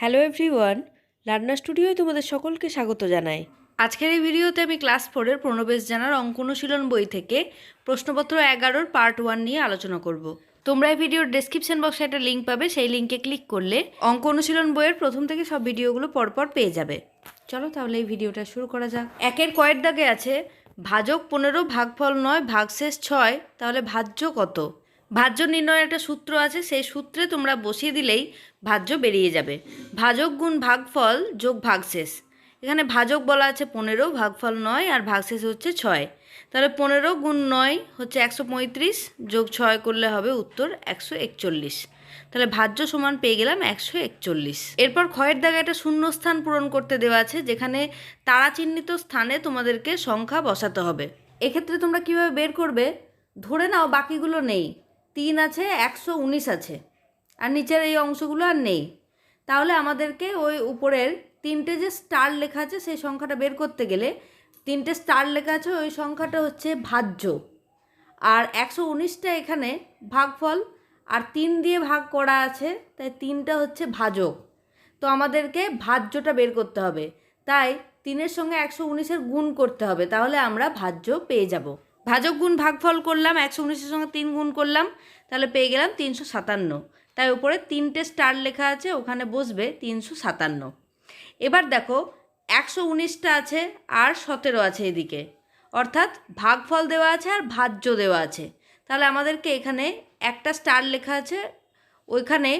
Hello everyone রান্না স্টুডিওয় তোমাদের সকলকে স্বাগত জানাই। আজকের এই ভিডিওতে আমি ক্লাস ফোরের প্রণবেশ জানার অঙ্ক অনুশীলন বই থেকে প্রশ্নপত্র এগারোর পার্ট ওয়ান নিয়ে আলোচনা করব। তোমরা এই ভিডিওর ডেসক্রিপশন বক্সে একটা লিঙ্ক পাবে, সেই লিঙ্কে ক্লিক করলে অঙ্ক অনুশীলন বইয়ের প্রথম থেকে সব ভিডিওগুলো পরপর পেয়ে যাবে। চলো তাহলে এই ভিডিওটা শুরু করা যাক। একের কয়ের দাগে আছে, ভাজক পনেরো, ভাগফল নয়, ভাগশেষ ছয়, তাহলে ভাজ্য কত? ভাজ্য নির্ণয়ের একটা সূত্র আছে, সেই সূত্রে তোমরা বসিয়ে দিলেই ভাজ্য বেরিয়ে যাবে। ভাজক গুণ ভাগফল যোগ ভাগশেষ। এখানে ভাজক বলা আছে পনেরো, ভাগফল নয়, আর ভাগশেষ হচ্ছে ছয়। তাহলে পনেরো গুণ নয় হচ্ছে একশো পঁয়ত্রিশ, যোগ ছয় করলে হবে উত্তর একশো একচল্লিশ। তাহলে ভাজ্য সমান পেয়ে গেলাম একশো একচল্লিশ। এরপর ক্ষয়ের দাগে একটা শূন্যস্থান পূরণ করতে দেওয়া আছে, যেখানে তারা চিহ্নিত স্থানে তোমাদেরকে সংখ্যা বসাতে হবে। এক্ষেত্রে তোমরা কীভাবে বের করবে? ধরে নাও বাকিগুলো নেই। তিন আছে, একশো উনিশ আছে। আর নিচের এই অংশগুলো আর নেই। তাহলে আমাদেরকে ওই উপরের তিনটে যে স্টার লেখা আছে, সেই সংখ্যাটা বের করতে গেলে তিনটে স্টার লেখা আছে, ওই সংখ্যাটা হচ্ছে ভাজ্য। আর একশো উনিশটা এখানে ভাগফল, আর তিন দিয়ে ভাগ করা আছে, তাই তিনটা হচ্ছে ভাজক। তো আমাদেরকে ভাজ্যটা বের করতে হবে। তাই তিনের সঙ্গে একশো উনিশের গুণ করতে হবে, তাহলে আমরা ভাজ্য পেয়ে যাব। ভাজক গুণ ভাগফল করলাম, একশো উনিশের সঙ্গে তিন গুণ করলাম, তাহলে পেয়ে গেলাম তিনশো সাতান্ন। তাই উপরে তিনটে স্টার লেখা আছে, ওখানে বসবে তিনশো সাতান্ন। এবার দেখো, একশো উনিশটা আছে আর সতেরো আছে এদিকে। অর্থাৎ ভাগফল দেওয়া আছে আর ভাজ্য দেওয়া আছে। তাহলে আমাদেরকে এখানে একটা স্টার লেখা আছে, ওইখানে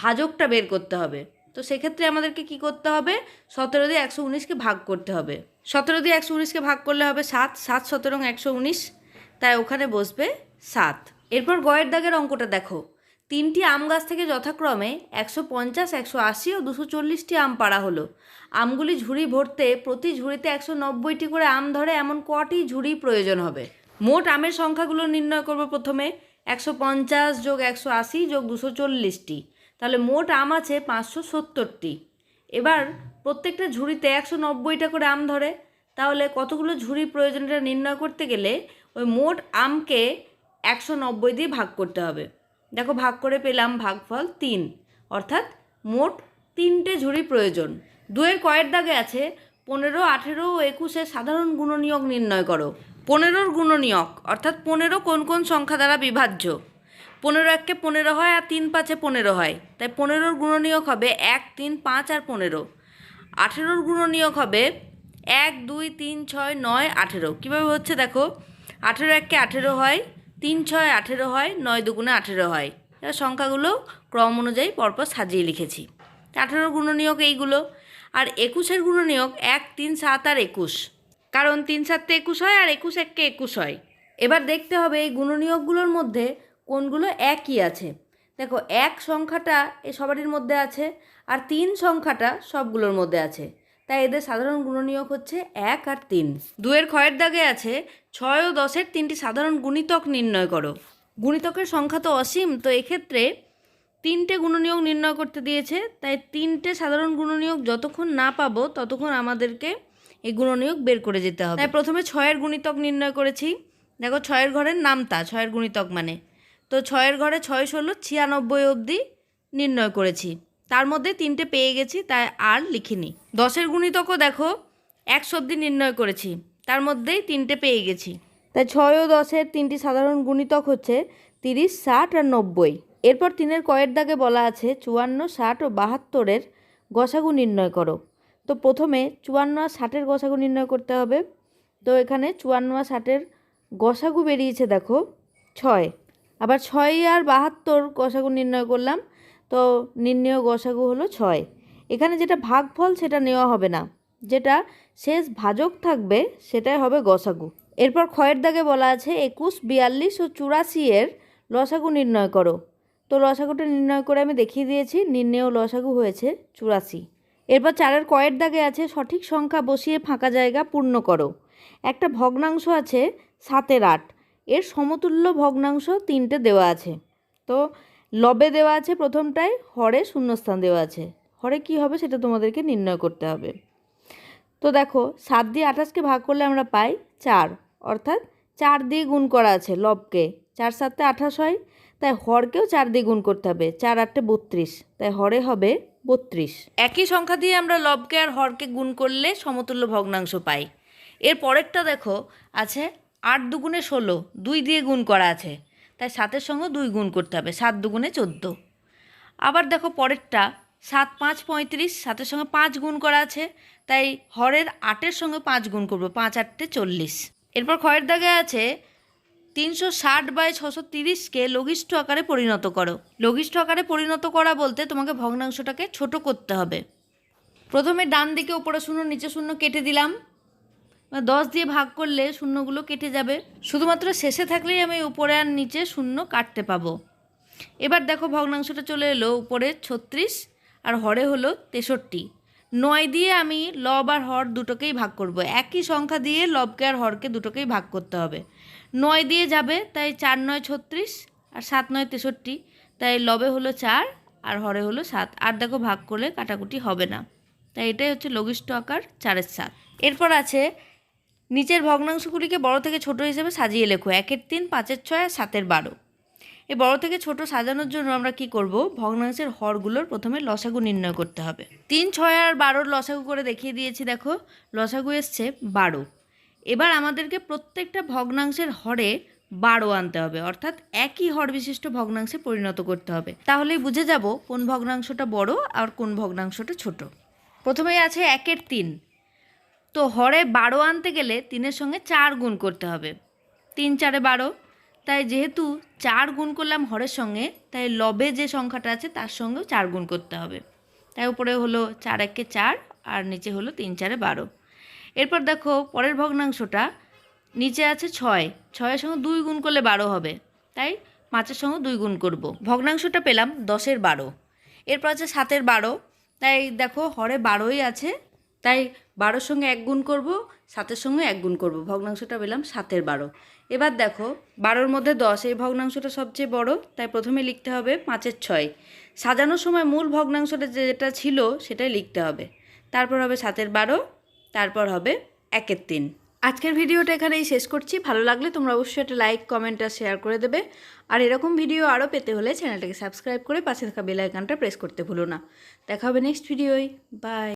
ভাজকটা বের করতে হবে। তো সেক্ষেত্রে আমাদেরকে কি করতে হবে? সতেরো দিয়ে একশো উনিশকে ভাগ করতে হবে। সতেরো দিয়ে একশো উনিশকে ভাগ করলে হবে সাত সাত সতেরো একশো উনিশ। তাই ওখানে বসবে সাত। এরপর গয়ের দাগের অঙ্কটা দেখো। তিনটি আম গাছ থেকে যথাক্রমে একশো পঞ্চাশ, একশো আশি ও দুশো চল্লিশটি আম পাড়া হলো। আমগুলি ঝুড়ি ভরতে প্রতি ঝুড়িতে একশো নব্বইটি করে আম ধরে এমন কটি ঝুড়ি প্রয়োজন হবে? মোট আমের সংখ্যাগুলো নির্ণয় করব প্রথমে। একশো পঞ্চাশ যোগ একশো আশি যোগ দুশো চল্লিশটি। তাহলে মোট আম আছে পাঁচশো সত্তরটি। এবার প্রত্যেকটা ঝুড়িতে একশো নব্বইটা করে আম ধরে। তাহলে কতগুলো ঝুড়ি প্রয়োজনটা নির্ণয় করতে গেলে ওই মোট আমকে একশো নব্বই দিয়ে ভাগ করতে হবে। দেখো ভাগ করে পেলাম ভাগফল তিন। অর্থাৎ মোট তিনটে ঝুড়ি প্রয়োজন। দুয়ের কয়ের দাগে আছে পনেরো, আঠেরো ও একুশে সাধারণ গুণনীয়ক নির্ণয় করো। পনেরোর গুণনীয়ক, অর্থাৎ পনেরো কোন কোন সংখ্যা দ্বারা বিভাজ্য? পনেরো এককে পনেরো হয় আর তিন পাঁচে পনেরো হয়। তাই পনেরোর গুণনীয়ক হবে এক, তিন, পাঁচ আর পনেরো। আঠেরোর গুণনীয়ক হবে এক, দুই, তিন, ছয়, নয়, আঠেরো। কীভাবে হচ্ছে দেখো? আঠেরো এককে আঠেরো হয়, তিন, ছয়, আঠেরো হয়, নয় দুগুণে আঠেরো হয়। এবার সংখ্যাগুলো ক্রম অনুযায়ী পরপর সাজিয়ে লিখেছি। আঠেরোর গুণনীয়ক এইগুলো। আর একুশের গুণনীয়ক এক, তিন, সাত আর একুশ। কারণ তিন সাতটা একুশ হয় আর একুশ এককে একুশ হয়। এবার দেখতে হবে এই গুণনীয়কগুলোর মধ্যে কোনগুলো একই আছে? দেখো, এক সংখ্যাটা এ সবারই মধ্যে আছে আর তিন সংখ্যাটা সবগুলোর মধ্যে আছে। তাই এদের সাধারণ গুণনীয়ক হচ্ছে এক আর তিন। দুয়ের ক্ষয়ের দাগে আছে ছয় ও দশের তিনটি সাধারণ গুণিতক নির্ণয় করো। গুণিতকের সংখ্যা তো অসীম, তো এক্ষেত্রে তিনটে গুণনীয়ক নির্ণয় করতে দিয়েছে, তাই তিনটে সাধারণ গুণনীয়ক যতক্ষণ না পাবো ততক্ষণ আমাদেরকে এই গুণনীয়ক বের করে যেতে হবে। তাই প্রথমে ছয়ের গুণিতক নির্ণয় করেছি। দেখো, ছয়ের ঘরের নামতা, ছয়ের গুণিতক মানে তো ছয়ের ঘরে ছয় ষোলো, ছিয়ানব্বই অবধি নির্ণয় করেছি। তার মধ্যে তিনটে পেয়ে গেছি, তাই আর লিখিনি। দশের গুণিতকও দেখো, একশো অবধি নির্ণয় করেছি, তার মধ্যেই তিনটে পেয়ে গেছি। তাই ছয় ও দশের তিনটি সাধারণ গুণিতক হচ্ছে তিরিশ, ষাট আর নব্বই। এরপর তিনের কয়ের দাগে বলা আছে, চুয়ান্ন, ষাট ও বাহাত্তরের গসাগু নির্ণয় করো। তো প্রথমে চুয়ান্ন আর ষাটের গসাগু নির্ণয় করতে হবে। তো এখানে চুয়ান্ন আর ষাটের গসাগু বেরিয়েছে দেখো, ছয়। আবার ছয় আর বাহাত্তর গসাগু নির্ণয় করলাম, তো নির্ণয় গসাগু হলো ছয়। এখানে যেটা ভাগফল সেটা নেওয়া হবে না, যেটা শেষ ভাজক থাকবে সেটাই হবে গসাগু। এরপর ক্ষয়ের দাগে বলা আছে, একুশ, বিয়াল্লিশ ও চুরাশি এর লসাগু নির্ণয় করো। তো লসাগুটা নির্ণয় করে আমি দেখিয়ে দিয়েছি, নির্ণেয় লসাগু হয়েছে চুরাশি। এরপর চারের কয়ের দাগে আছে, সঠিক সংখ্যা বসিয়ে ফাঁকা জায়গা পূর্ণ করো। একটা ভগ্নাংশ আছে সাতের আট এর সমতুল্য ভগ্নাংশ তিনটে দেওয়া আছে। তো লবে দেওয়া আছে প্রথমটায়, হরে শূন্যস্থান দেওয়া আছে। হরে কি হবে সেটা তোমাদেরকে নির্ণয় করতে হবে। তো দেখো, সাত দিয়ে আঠাশকে ভাগ করলে আমরা পাই চার। অর্থাৎ চার দিয়ে গুণ করা আছে লবকে। চার সাতে আঠাশ হয়, তাই হরকেও চার দিয়ে গুণ করতে হবে। চার আটটে বত্রিশ, তাই হরে হবে বত্রিশ। একই সংখ্যা দিয়ে আমরা লবকে আর হরকে গুণ করলে সমতুল্য ভগ্নাংশ পাই। এর পরেরটা দেখো, আছে আট দুগুণে ষোলো, দুই দিয়ে গুণ করা আছে। তাই সাতের সঙ্গে দুই গুণ করতে হবে, সাত দুগুণে চোদ্দ। আবার দেখো পরেরটা, সাত পাঁচ পঁয়ত্রিশ, সাতের সঙ্গে পাঁচ গুণ করা আছে, তাই হরের আটের সঙ্গে পাঁচ গুণ করব, পাঁচ আটটে চল্লিশ। এরপর খয়ের দাগে আছে, তিনশো ষাট বাই ছশো তিরিশকে লঘিষ্ঠ আকারে পরিণত করো। লঘিষ্ঠ আকারে পরিণত করা বলতে তোমাকে ভগ্নাংশটাকে ছোট করতে হবে। প্রথমে ডান দিকে উপরে শূন্য, নিচে শূন্য কেটে দিলাম। দশ দিয়ে ভাগ করলে শূন্যগুলো কেটে যাবে। শুধুমাত্র শেষে থাকলেই আমি উপরে আর নিচে শূন্য কাটতে পাবো। এবার দেখো ভগ্নাংশটা চলে এলো উপরে ছত্রিশ আর হরে হলো তেষট্টি। নয় দিয়ে আমি লব আর হর দুটোকেই ভাগ করব। একই সংখ্যা দিয়ে লবকে আর হরকে দুটোকেই ভাগ করতে হবে। নয় দিয়ে যাবে, তাই চার নয় ছত্রিশ আর সাত নয় তেষট্টি। তাই লবে হলো চার আর হরে হলো সাত। আর দেখো ভাগ করলে কাটাকুটি হবে না। তাই এটাই হচ্ছে লঘিষ্ঠ আকার, চারের সাত। এরপর আছে নিচের ভগ্নাংশগুলিকে বড় থেকে ছোট হিসেবে সাজিয়ে লেখো। একের তিন, পাঁচের ছয়, আর সাতের বারো। এই বড় থেকে ছোট সাজানোর জন্য আমরা কি করব? ভগ্নাংশের হরগুলোর প্রথমে লসাগু নির্ণয় করতে হবে। তিন, ছয়, আর বারোর লসাগু করে দেখিয়ে দিয়েছি, দেখো। লসাগু এসছে বারো। এবার আমাদেরকে প্রত্যেকটা ভগ্নাংশের হরে বারো আনতে হবে। অর্থাৎ একই হর বিশিষ্ট ভগ্নাংশে পরিণত করতে হবে। তাহলেই বুঝে যাব কোন ভগ্নাংশটা বড় আর কোন ভগ্নাংশটা ছোট। প্রথমেই আছে একের তিন। তো হরে বারো আনতে গেলে তিনের সঙ্গে চার গুণ করতে হবে। তিন চারে বারো, তাই যেহেতু চার গুণ করলাম হরের সঙ্গে, তাই লবে যে সংখ্যাটা আছে তার সঙ্গেও চার গুণ করতে হবে। তাই উপরে হলো চার একে চার আর নিচে হলো তিন চারে বারো। এরপর দেখো পরের ভগ্নাংশটা, নিচে আছে ছয়, ছয়ের সঙ্গে দুই গুণ করলে বারো হবে, তাই পাঁচের সঙ্গে দুই গুণ করব। ভগ্নাংশটা পেলাম দশের বারো, এরপর আছে সাতের বারো, তাই দেখো হরে বারোই আছে, তাই বারোর সঙ্গে এক গুণ করব, সাতের সঙ্গে এক গুণ করব। ভগ্নাংশটা পেলাম সাতের বারো। এবার দেখো, বারোর মধ্যে দশ, এই ভগ্নাংশটা সবচেয়ে বড়, তাই প্রথমে লিখতে হবে পাঁচের ছয়। সাজানোর সময় মূল ভগ্নাংশটা যেটা ছিল, সেটাই লিখতে হবে। তারপর হবে সাতের বারো, তারপর হবে একের তিন। আজকের ভিডিওটা এখানেই শেষ করছি। ভালো লাগলে তোমরা অবশ্যই একটা লাইক কমেন্ট আর শেয়ার করে দেবে। আর এরকম ভিডিও আরও পেতে হলে চ্যানেলটাকে সাবস্ক্রাইব করে পাশে থাকা বেল আইকনটা প্রেস করতে ভুলো না। দেখা হবে নেক্সট ভিডিওয় বাই